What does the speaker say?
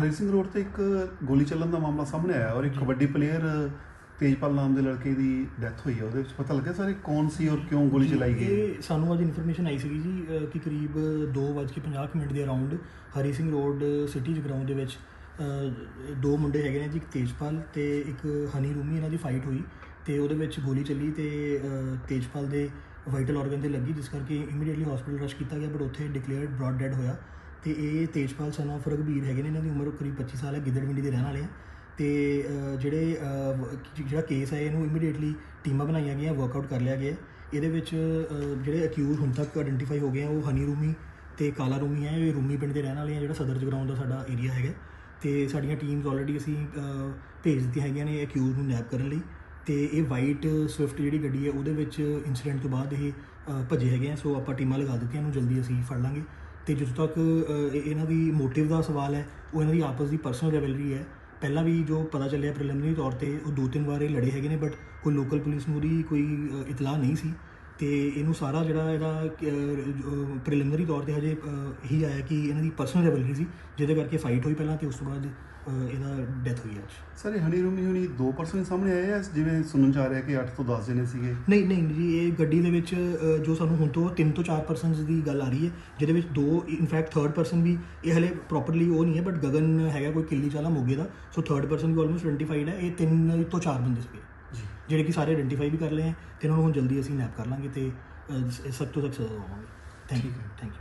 ਹਰੀ Singh road ਤੇ ਇੱਕ ਗੋਲੀ ਚੱਲਣ ਦਾ ਮਾਮਲਾ ਸਾਹਮਣੇ ਆਇਆ ਔਰ ਇੱਕ ਕਬੱਡੀ ਪਲੇਅਰ ਤੇਜਪਾਲ ਨਾਮ ਦੇ ਲੜਕੇ ਦੀ ਡੈਥ ਹੋਈ ਹੈ ਉਹਦੇ ਵਿੱਚ ਪਤਾ ਲੱਗਿਆ ਸਾਰੇ ਕੌਣ ਸੀ ਔਰ ਕਿਉਂ ਗੋਲੀ ਚਲਾਈ ਗਈ? ਇਹ ਸਾਨੂੰ ਅੱਜ ਇਨਫੋਰਮੇਸ਼ਨ ਆਈ ਸੀਗੀ ਜੀ ਕਿ ਕਰੀਬ 2:50 ਮਿੰਟ ਦੇ around Hari Singh road city ground ਦੇ ਵਿੱਚ ਦੋ ਮੁੰਡੇ ਹੈਗੇ ਨੇ ਜੀ ਇੱਕ ਤੇਜਪਾਲ ਤੇ ਇੱਕ ਹਨੀ ਰੂਮੀ ਇਹਨਾਂ ਦੀ ਫਾਈਟ ਹੋਈ ਤੇ ਉਹਦੇ ਵਿੱਚ ਗੋਲੀ ਚੱਲੀ ਤੇ ਤੇਜਪਾਲ ਦੇ ਵਾਈਟਲ ਆਰਗਨ ਤੇ ਲੱਗੀ ਜਿਸ ਕਰਕੇ ਇਮੀਡੀਏਟਲੀ ਹਸਪੀਟਲ ਰਸ਼ ਕੀਤਾ ਗਿਆ ਬਟ ਉੱਥੇ ਡਿਕਲੇਅਰਡ ਬ੍ਰੌਡ ਡੈਡ ਹੋਇਆ। ਤੇ ਇਹ ਤੇਜਪਾਲ ਸਨ ਆਫ ਰਘਬੀਰ ਹੈਗੇ ਨੇ ਇਹਨਾਂ ਦੀ ਉਮਰ ਕਰੀਬ 25 ਸਾਲ ਹੈ ਗਿੱਦੜਵਿੰਡੀ ਦੇ ਰਹਿਣ ਵਾਲੇ ਆ। ਤੇ ਜਿਹੜੇ ਜਿਹੜਾ ਕੇਸ ਹੈ ਇਹਨੂੰ ਇਮੀਡੀਏਟਲੀ ਟੀਮਾਂ ਬਣਾਈਆਂ ਗਈਆਂ ਵਰਕਆਊਟ ਕਰ ਲਿਆ ਗਿਆ। ਇਹਦੇ ਵਿੱਚ ਜਿਹੜੇ ਅਕਿਊਜ਼ ਹੁਣ ਤੱਕ ਆਇਡੈਂਟੀਫਾਈ ਹੋ ਗਏ ਆ ਉਹ ਹਨੀ ਰੂਮੀ ਤੇ ਕਾਲਾ ਰੂਮੀ ਹੈ ਇਹ ਰੂਮੀ ਪਿੰਡ ਦੇ ਰਹਿਣ ਵਾਲੇ ਆ ਜਿਹੜਾ ਸਦਰ ਜਗਰਾਉਂ ਦਾ ਸਾਡਾ ਏਰੀਆ ਹੈਗਾ। ਤੇ ਸਾਡੀਆਂ ਟੀਮਸ ਆਲਰੇਡੀ ਅਸੀਂ ਭੇਜ ਦਿੱਤੀਆਂ ਹੈਗੀਆਂ ਨੇ ਅਕਿਊਜ਼ ਨੂੰ ਨੈਪ ਕਰਨ ਲਈ। ਤੇ ਇਹ ਵਾਈਟ ਸਵਿਫਟ ਜਿਹੜੀ ਗੱਡੀ ਹੈ ਉਹਦੇ ਵਿੱਚ ਇਨਸੀਡੈਂਟ ਤੋਂ ਬਾਅਦ ਇਹ ਅਹ, ਭੱਜੇ ਹੈਗੇ ਆ ਸੋ ਆਪਾਂ ਟੀਮਾਂ ਲਗਾ ਦਿੱਤੀਆਂ ਨੂੰ ਜਲਦੀ ਅਸੀਂ ਫੜ ਲਾਂਗੇ। ਤੇ ਜਦੋਂ ਤੱਕ ਇਹਨਾਂ ਦੀ ਮੋਟਿਵ ਦਾ ਸਵਾਲ ਹੈ, ਉਹ ਇਹਨਾਂ ਦੀ ਆਪਸ ਦੀ ਪਰਸਨਲ ਰਿਵਲਰੀ ਹੈ। ਪਹਿਲਾਂ ਵੀ ਜੋ ਪਤਾ ਚੱਲਿਆ ਪ੍ਰੀਲਿਮਿਨਰੀ ਤੌਰ ਤੇ, ਉਹ ਦੋ ਤਿੰਨ ਵਾਰ ਇਹ ਲੜੇ ਹੈਗੇ ਨੇ ਬਟ ਕੋਈ ਲੋਕਲ ਪੁਲਿਸ ਨੂੰ ਉਹਦੀ ਕੋਈ ਇਤਲਾਹ ਨਹੀਂ ਸੀ। ਤੇ ਇਹਨੂੰ ਸਾਰਾ ਜਿਹੜਾ ਇਹਦਾ ਪ੍ਰੀਲਿਮਿਨਰੀ ਤੌਰ ਤੇ ਹਜੇ ਇਹੀ ਆਇਆ ਕਿ ਇਹਨਾਂ ਦੀ ਪਰਸਨਲ ਰਿਵਲਰੀ ਸੀ ਜਿਹਦੇ ਕਰਕੇ ਫਾਈਟ ਹੋਈ ਪਹਿਲਾਂ ਤੇ ਉਸ ਤੋਂ ਬਾਅਦ ਇਹਦਾ ਡੈਥ ਹੋਈ ਅੱਜ। ਸਰ ਇਹ ਹਨੀ ਰੂਮੀ ਹੁਣੀ ਦੋ ਪਰਸਨ ਸਾਹਮਣੇ ਆਏ ਆ ਜਿਵੇਂ ਸੁਣਨ ਚ ਆ ਰਿਹਾ ਕਿ 8 ਤੋਂ 10 ਜਣੇ ਸੀਗੇ? ਨਹੀਂ ਨਹੀਂ ਜੀ ਇਹ ਗੱਡੀ ਦੇ ਵਿੱਚ ਜੋ ਸਾਨੂੰ ਹੁਣ ਤੋਂ 3 ਤੋਂ 4 ਪਰਸਨਸ ਦੀ ਗੱਲ ਆ ਰਹੀ ਹੈ ਜਿਹਦੇ ਵਿੱਚ ਦੋ ਇਨਫੈਕਟ ਥਰਡ ਪਰਸਨ ਵੀ ਇਹ ਹਲੇ ਪ੍ਰੋਪਰਲੀ ਉਹ ਨਹੀਂ ਹੈ ਬਟ ਗਗਨ ਹੈਗਾ ਕੋਈ ਕਿੱਲੀ ਚਾਲਾ ਮੋਗੇ ਦਾ ਸੋ ਥਰਡ ਪਰਸਨ ਵੀ ਆਲਮੋਸਟ ਆਇਡੈਂਟੀਫਾਈਡ ਹੈ ਇਹ 3 ਤੋਂ 4 ਬੰਦੇ ਸੀਗੇ। ਜਿਹੜੇ ਕਿ ਸਾਰੇ ਆਇਡੈਂਟੀਫਾਈ ਵੀ ਕਰ ਲਏ ਹੈ ਤੇ ਇਹਨਾਂ ਨੂੰ ਹੁਣ ਜਲਦੀ ਅਸੀਂ ਨੈਪ ਕਰ ਲਾਂਗੇ ਤੇ ਸਖਤ ਤੋਂ ਸਖਤ ਸਜ਼ਾ ਦਵਾਵਾਂਗੇ ਥੈਂਕ ਯੂ ਥੈਂਕ ਯੂ